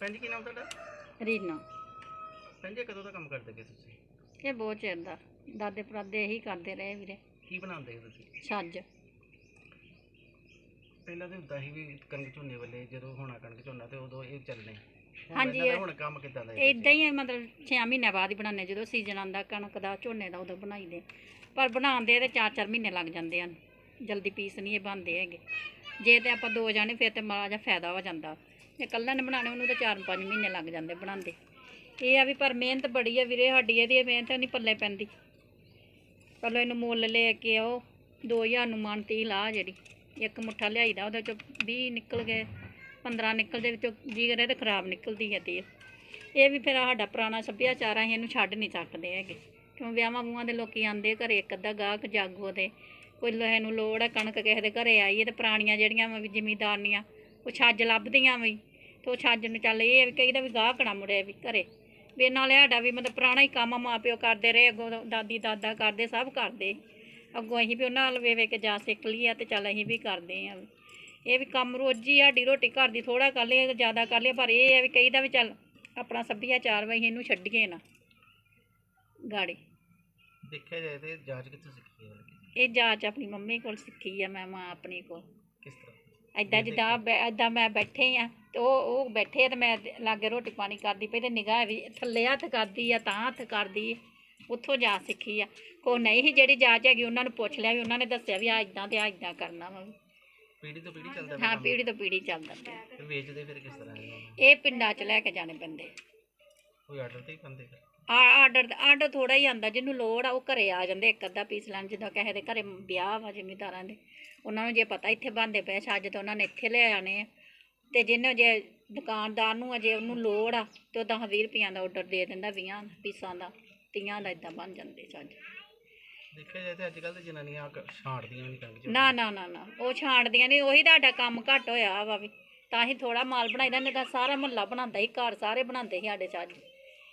ਭੈਣ ਜੀ ਕੀ ਨਾਮ ਤੁਹਾਡਾ? ਰੀਨਾ। ਭੈਣ ਜੀ ਕਦੋਂ ਦਾ ਕੰਮ ਕਰਦੇ ਪਏ ਤੁਸੀਂ? ਇਹ ਬਹੁਤ ਚਿਰ ਦਾ। ਦਾਦੇ ਪਰਾਦੇ ਇਹੀ ਕਰਦੇ ਰਹੇ ਵੀਰੇ। ਕੀ ਬਣਾਉਂਦੇ ਹੋ ਤੁਸੀਂ? ਛੱਜ। ਪਹਿਲਾਂ ਤਾਂ ਹੁੰਦਾ ਸੀ ਵੀ ਕਣਕ ਝੋਨੇ ਵੇਲੇ ਜਦੋਂ ਹੋਣਾ ਕਣਕ ਝੋਨਾ ਤੇ ਉਦੋਂ ਇਹ ਚੱਲਣੇ। ਹੁਣ ਹਾਂਜੀ, ਇਹਨਾਂ ਦਾ ਇਹ- ਹੁਣ ਕੰਮ ਕਿੱਦਾਂ ਦਾ ਹੈ ਇਦਾਂ ਹੀ ਮਤਲਬ 6 ਮਹੀਨੇ ਬਾਅਦ ਹੀ ਬਣਾਉਂਦੇ ਜਦੋਂ ਸੀਜ਼ਨ ਆਉਂਦਾ ਕਣਕ ਦਾ ਝੋਨੇ ਦਾ ਉਦੋਂ ਬਣਾਈਦੇ ਪਰ ਬਣਾਉਂਦੇ ਤੇ 4-4 ਮਹੀਨੇ ਲੱਗ ਜਾਂਦੇ ਹਨ। ਜਲਦੀ ਪੀਸ ਨਹੀਂ ਇਹ ਬਣਦੇ ਹੈਗੇ। ਜੇ ਤੇ ਆਪਾਂ ਦੋ ਜਾਣੇ ਫਿਰ ਤੇ ਮਾੜਾ ਜਿਹਾ ਫਾਇਦਾ ਹੋ ਜਾਂਦਾ। ਜੇ ਇਕੱਲਾ ਨੇ ਬਣਾਉਣੇ, ਉਹਨੂੰ ਤਾਂ 4-5 ਮਹੀਨੇ ਲੱਗ ਜਾਂਦੇ ਬਣਾਉਂਦੇ। ਇਹ ਆ ਵੀ ਪਰ ਮਿਹਨਤ ਬੜੀ ਆ ਵੀਰੇ ਸਾਡੀ, ਇਹਦੀ ਮਿਹਨਤ ਨਹੀਂ ਪੱਲੇ ਪੈਂਦੀ। ਪਹਿਲਾਂ ਇਹਨੂੰ ਮੁੱਲ ਲੈ ਕੇ ਆਓ 2000 ਨੂੰ ਮਨ ਤੀਹ ਲਾ ਜਿਹੜੀ, ਇੱਕ ਮੁੱਠਾ ਲਿਆਈਦਾ, ਉਹਦੇ ਚੋਂ 20 ਨਿਕਲ ਗਏ 15 ਨਿਕਲਦੇ ਵਿੱਚੋਂ ਜੀ ਕਰੇ ਤੇ ਖਰਾਬ ਨਿਕਲਦੀ ਹੈ ਤੇਲ। ਇਹ ਵੀ ਫਿਰ ਸਾਡਾ ਪੁਰਾਣਾ ਸੱਭਿਆਚਾਰ ਆ, ਅਸੀਂ ਇਹਨੂੰ ਛੱਡ ਨਹੀਂ ਸਕਦੇ ਹੈਗੇ। ਕਿਉਂ ਵਿਆਹਾਂ ਵੂਹਾਂ ਦੇ ਲੋਕੀ ਆਂਦੇ ਘਰੇ, ਇੱਕ ਅੱਧਾ ਗਾਹਕ ਜਾਗੋ ਦੇ ਕੋਈ ਲੋਹੇ ਨੂੰ ਲੋੜ ਹੈ ਕਣਕ ਕਿਸੇ ਦੇ ਘਰੇ ਆਈ ਹੈ ਤੇ ਪੁਰਾਣੀਆਂ ਜਿਹੜੀਆਂ ਵਾ ਵੀ ਜ਼ਿਮੀਦਾਰਨੀਆਂ, ਉਹ ਛੱਜ ਲੱਭਦੀਆਂ ਵੀ ਤੇ ਉਹ ਛੱਜ ਨੂੰ ਚੱਲ ਇਹ ਆ ਵੀ ਕਈਦਾ ਵੀ ਗਾਹਕ ਨਾ ਮੁੜਿਆ ਵੀ ਘਰੇ। ਵੀ ਨਾਲੇ ਸਾਡਾ ਵੀ ਮਤਲਬ ਪੁਰਾਣਾ ਹੀ ਕੰਮ ਮਾਂ ਪਿਓ ਕਰਦੇ ਰਹੇ ਅੱਗੋਂ ਦਾਦੀ ਦਾਦਾ ਕਰਦੇ ਸਭ ਕਰਦੇ। ਅੱਗੋਂ ਅਸੀਂ ਵੀ ਉਹਨਾਂ ਨਾਲ ਵੇ ਵੇ ਕੇ ਜਾ ਸਿੱਖ ਲਈ ਆ ਤੇ ਚੱਲ ਅਸੀਂ ਵੀ ਕਰਦੇ ਆ। ਇਹ ਵੀ ਕੰਮ ਰੋਜੀ ਸਾਡੀ ਰੋਟੀ ਘਰ ਦੀ ਥੋੜਾ ਕਰ ਲਈਏ ਜ਼ਿਆਦਾ ਕਰ ਲਈਏ ਪਰ ਇਹ ਹੈ ਵੀ ਕਹੀਦਾ ਵੀ ਚੱਲ ਆਪਣਾ ਸੱਭਿਆਚਾਰ ਵਾ ਅਸੀਂ ਇਹਨੂੰ ਛੱਡੀਏ ਨਾ। ਗਾੜੀ। ਦੇਖਿਆ ਜਾਏ ਤੇ ਜਾਂਚ ਕਿੱਥੋਂ ਸਿੱਖੀ ਹੈ? ਇਹ ਜਾਚ ਆਪਣੀ ਮੰਮੀ ਕੋਲ ਸਿੱਖੀ ਆ ਮੈਂ ਮਾਂ ਆਪਣੀ ਕੋਲ। ਕਿਸ ਤਰ੍ਹਾਂ? ਐਦਾਂ ਜਿੱਦਾਂ ਐਦਾਂ ਮੈਂ ਬੈਠੇ ਆ ਤੇ ਉਹ ਉਹ ਬੈਠੇ ਆ ਤੇ ਮੈਂ ਲਾਗੇ ਰੋਟੀ ਪਾਣੀ ਕਰਦੀ ਪਈ ਤੇ ਨਿਗਾਹ ਵੀ ਥੱਲੇ ਹੱਥ ਕਰਦੀ ਆ ਤਾਂ ਹੱਥ ਕਰਦੀ। ਉੱਥੋਂ ਜਾ ਸਿੱਖੀ ਆ। ਕੋ ਨਹੀਂ ਸੀ ਜਿਹੜੀ ਜਾਚ ਹੈਗੀ ਉਹਨਾਂ ਨੂੰ ਪੁੱਛ ਲਿਆ ਵੀ ਉਹਨਾਂ ਨੇ ਦੱਸਿਆ ਵੀ ਆ ਇਦਾਂ ਤੇ ਆ ਇਦਾਂ ਕਰਨਾ ਵਾ। ਪੀੜੀ ਤੋਂ ਪੀੜੀ ਚੱਲਦਾ ਹਾਂ ਪੀੜੀ ਤੋਂ ਪੀੜੀ ਚੱਲਦਾ। ਪਿਆ ਵੇਚਦੇ ਫਿਰ ਕਿਸ ਤਰ੍ਹਾਂ? ਇਹ ਪਿੰਡਾਂ 'ਚ ਲੈ ਕੇ ਜਾਣੇ ਪੈਂਦੇ ਕੋਈ ਆਰਡਰ ਤੇ ਹੀ ਪਾਉਂਦੇ ਫਿਰ? ਆ ਆਰਡਰ ਆਰਡਰ ਥੋੜਾ ਹੀ ਆਂਦਾ ਜਿਹਨੂੰ ਲੋੜ ਆ ਉਹ ਘਰੇ ਆ ਜਾਂਦੇ ਇੱਕ ਅੱਧਾ ਪੀਸ ਲੈਣ ਜਿੱਦਾਂ ਕਿਸੇ ਦੇ ਘਰੇ ਵਿਆਹ ਵਾ ਜ਼ਿਮੀਦਾਰਾਂ ਦੇ ਉਹਨਾਂ ਨੂੰ ਜੇ ਪਤਾ ਇੱਥੇ ਬੰਦੇ ਪਏ ਛੱਜ ਤੇ ਉਹਨਾਂ ਨੇ ਇੱਥੇ ਲੈ ਆਣੇ ਆ। ਤੇ ਜਿਹਨੇ ਜੇ ਦੁਕਾਨਦਾਰ ਨੂੰ ਅਜੇ ਉਹਨੂੰ ਲੋੜ ਆ ਤੇ ਉਹ 10 20 ਰੁਪਈਆਂ ਦਾ ਆਰਡਰ ਦੇ ਦਿੰਦਾ 20 ਪੀਸਾਂ ਦਾ 30 ਦਾ ਇਦਾਂ ਬਣ ਜਾਂਦੇ ਛੱਜ। ਦੇਖਿਆ ਜਾਏ ਤੇ ਅੱਜ ਕੱਲ੍ਹ ਤੇ ਜਨਾਨੀਆਂ ਕ- ਛਾਂਟਦੀਆਂ ਨਹੀਂ ਕਣਕ ਨਾ ਨਾ ਨਾ ਨਾ ਉਹ ਛਾਂਟਦੀਆਂ ਨਹੀਂ ਉਹੀ ਤੁਹਾਡਾ ਕੰਮ ਘੱਟ ਹੋਇਆ ਵਾ ਵੀ ਤਾਂ ਹੀ ਥੋੜਾ ਮਾਲ ਬਣਾਈਦਾ ਨਹੀਂ ਤਾਂ ਸਾਰਾ ਮੁਹੱਲਾ ਬਣਾਉਂਦਾ ਸੀ ਘਰ ਸਾਰੇ ਬਣਾਉਂਦੇ ਸੀ ਸਾਡੇ ਛੱਜ।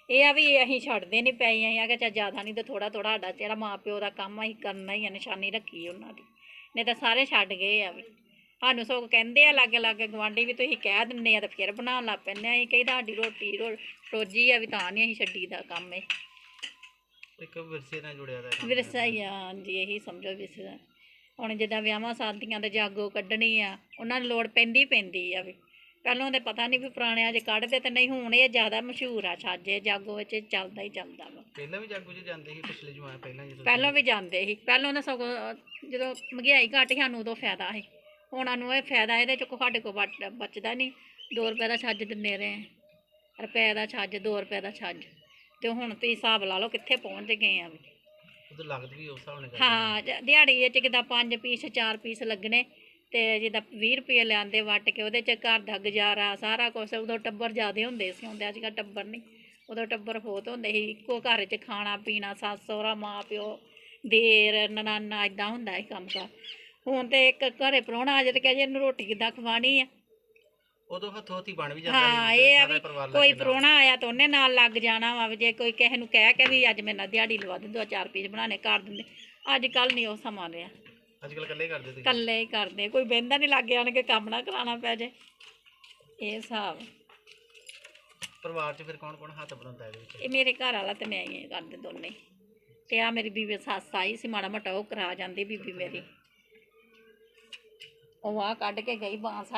ਇਹ ਆ ਵੀ ਅਸੀਂ ਛੱਡਦੇ ਨਹੀਂ ਪਏ ਅਸੀਂ ਆ ਕਿ ਚਾ ਜ਼ਿਆਦਾ ਨਹੀਂ ਤੇ ਥੋੜਾ ਥੋੜਾ ਸਾਡਾ ਜਿਹੜਾ ਮਾਂ ਪਿਓ ਦਾ ਕੰਮ ਆ ਅਸੀਂ ਕਰਨਾ ਹੀ ਆ ਨਿਸ਼ਾਨੀ ਰੱਖੀ ਉਹਨਾਂ ਦੀ। ਨਹੀਂ ਤਾਂ ਸਾਰੇ ਛੱਡ ਗਏ ਆ ਵੀ। ਸਾਨੂੰ ਸਗੋਂ ਕਹਿੰਦੇ ਆ ਲਾਗੇ ਲਾਗੇ ਗਵਾਂਢੀ ਵੀ ਤੁਸੀਂ ਕਹਿ ਦਿੰਦੇ ਆ ਤੇ ਫਿਰ ਬਣਾਉਣ ਲੱਗ ਪੈਂਦੇ ਆ। ਅਸੀਂ ਕਹੀ ਸਾਡੀ ਰੋਟੀ ਰੋਜੀ ਆ ਵੀ ਤਾਂ ਨਹੀਂ ਅਸੀਂ ਛੱਡੀ ਦਾ ਕੰਮ ਇਹ। ਇੱਕ ਵਿਰਸੇ ਨਾਲ ਜੁੜਿਆ ਦਾ ਕੰਮ ਵਿਰਸਾ ਹੀ। ਆ ਹਾਂਜੀ ਇਹੀ ਸਮਝੋ ਵਿਰਸਾ। ਹੁਣ ਜਿੱਦਾਂ ਵਿਆਹਾਂ ਸ਼ਾਦੀਆਂ ਦੇ ਜਾਗੋ ਕੱਢਣੀ ਆ ਉਹਨਾਂ ਨੂੰ ਲੋੜ ਪੈਂਦੀ ਪੈਂਦੀ ਆ ਵੀ। ਪਹਿਲਾਂ ਦੇ ਪਤਾ ਨਹੀਂ ਵੀ ਪੁਰਾਣਿਆਂ 'ਚ ਕੱਢਦੇ ਤੇ ਨਹੀਂ ਹੁਣ ਇਹ ਜ਼ਿਆਦਾ ਮਸ਼ਹੂਰ ਆ ਛਾਜੇ ਜਾਗੋ ਵਿੱਚ ਚੱਲਦਾ ਹੀ ਚੱਲਦਾ ਵਾ। ਪਹਿਲਾਂ ਵੀ ਜਾਗੋ 'ਚ ਜਾਂਦੇ ਸੀ ਪਿਛਲੇ ਜਮਾਨੇ ਪਹਿਲਾਂ ਜਦੋਂ ਪਹਿਲਾਂ ਵੀ ਜਾਂਦੇ ਸੀ। ਪਹਿਲਾਂ ਤਾਂ ਸਗੋਂ ਜਦੋਂ ਮਹਿੰਗਾਈ ਘੱਟ ਸੀ ਸਾਨੂੰ ਉਦੋਂ ਫਾਇਦਾ ਸੀ। ਉਹਨਾਂ ਨੂੰ ਇਹ ਫਾਇਦਾ ਇਹਦੇ 'ਚ ਸਾਡੇ ਕੋਲ ਬਚ- ਬਚਦਾ ਨਹੀਂ 2 ਰੁਪਏ ਦਾ ਛੱਜ ਦਿੰਦੇ ਰਹੇ। ਰੁਪਏ ਦਾ ਛੱਜ 2 ਰੁਪਏ ਦਾ ਛੱਜ। ਤੇ ਹੁਣ ਤੁਸੀਂ ਹਿਸਾਬ ਲਾ ਲਓ ਕਿੱਥੇ ਪਹੁੰਚ ਗਏ ਆ ਵੀ। ਉਦੋਂ ਲੱਗਦ ਵੀ ਉਸ ਹਿਸਾਬ ਨਾਲ ਕਰਦੇ ਹਾਂ ਜ- ਦਿਹਾੜੀ ਵਿੱਚ ਕਿਦਾਂ ਪੰਜ ਪੀਸ ਚਾਰ ਪੀਸ ਲੱਗਣੇ। ਤੇ ਜਿੱਦਾਂ 20 ਰੁਪਏ ਲਿਆਂਦੇ ਵੱਟ ਕੇ ਉਹਦੇ ਚ ਘਰ ਦਾ ਗੁਜ਼ਾਰਾ ਸਾਰਾ ਕੁਝ ਉਦੋਂ ਟੱਬਰ ਜ਼ਿਆਦੇ ਹੁੰਦੇ ਸੀ ਹੁੰਦੇ ਅੱਜ ਕੱਲ੍ਹ ਟੱਬਰ ਨਹੀਂ। ਉਦੋਂ ਟੱਬਰ ਬਹੁਤ ਹੁੰਦੇ ਸੀ ਇੱਕੋ ਘਰ 'ਚ ਖਾਣਾ ਪੀਣਾ ਸੱਸ ਸਹੁਰਾ ਮਾਂ ਪਿਓ ਦੇਰ ਨਨਾਨਾ ਇਦਾਂ ਹੁੰਦਾ ਸੀ ਕੰਮ ਕਾਰ। ਹੁਣ ਤੇ ਇੱਕ ਘਰੇ ਪ੍ਰਾਹੁਣਾ ਆ ਜਾਏ ਤੇ ਕਹੇ ਜੀ ਇਹਨੂੰ ਰੋਟੀ ਕਿੱਦਾਂ ਖਵਾਣੀ ਆ। ਉਦੋਂ ਹੱਥੋਂ ਹੱਥੀ ਬਣ ਵੀ ਜਾਂਦਾ ਹਾਂ ਇਹ ਆ ਵੀ ਕੋਈ। ਪ੍ਰਾਹੁਣਾ ਆਇਆ ਤਾਂ ਉਹਨੇ ਨਾਲ ਲੱਗ ਜਾਣਾ ਵਾ ਵੀ ਜੇ ਕੋਈ ਕਿਸੇ ਨੂੰ ਕਹਿ ਕੇ ਵੀ ਅੱਜ ਮੇਰੇ ਨਾਲ ਦਿਹਾੜੀ ਲਵਾ ਦੇ ਦੋ ਚਾਰ ਪੀਸ ਬਣਾਣੇ ਕਰ ਦਿੰਦੇ। ਅੱਜ ਕੱਲ੍ਹ ਨਹੀਂ ਉਹ ਸਮਾਂ ਰਿਹਾ। ਅੱਜ ਕੱਲ੍ਹ ਇਕੱਲੇ ਕਰਦੇ ਤੁਸੀਂ? ਇਕੱਲੇ ਹੀ ਕਰਦੇ। ਕੋਈ ਬਹਿੰਦਾ ਨਹੀਂ ਲੱਗ ਆਣ ਕੇ ਕੰਮ ਨਾ ਕਰਾਉਣਾ ਪੈ ਜੇ। ਇਹ ਹਿਸਾਬ। ਪਰਿਵਾਰ 'ਚ ਫਿਰ ਕੌਣ ਕੌਣ ਹੱਥ ਬਣਾਉਂਦਾ ਇਹਦੇ ਵਿੱਚ? ਇਹ ਮੇਰੇ ਘਰ ਵਾਲਾ ਤੇ ਮੈਂ ਹੀ ਹਾਂ ਕਰਦੇ ਦੋਨੇ। ਤੇ ਆ ਮੇਰੀ ਬੀਬੀ ਸੱਸ ਆਈ ਸੀ ਮਾੜਾ ਮੋਟਾ ਉਹ ਕਰਾ ਜਾਂਦੀ ਬੀਬੀ ਮੇਰੀ। ਉਹ ਆ ਕੱਢ ਕੇ ਗਈ ਬਾਂਸ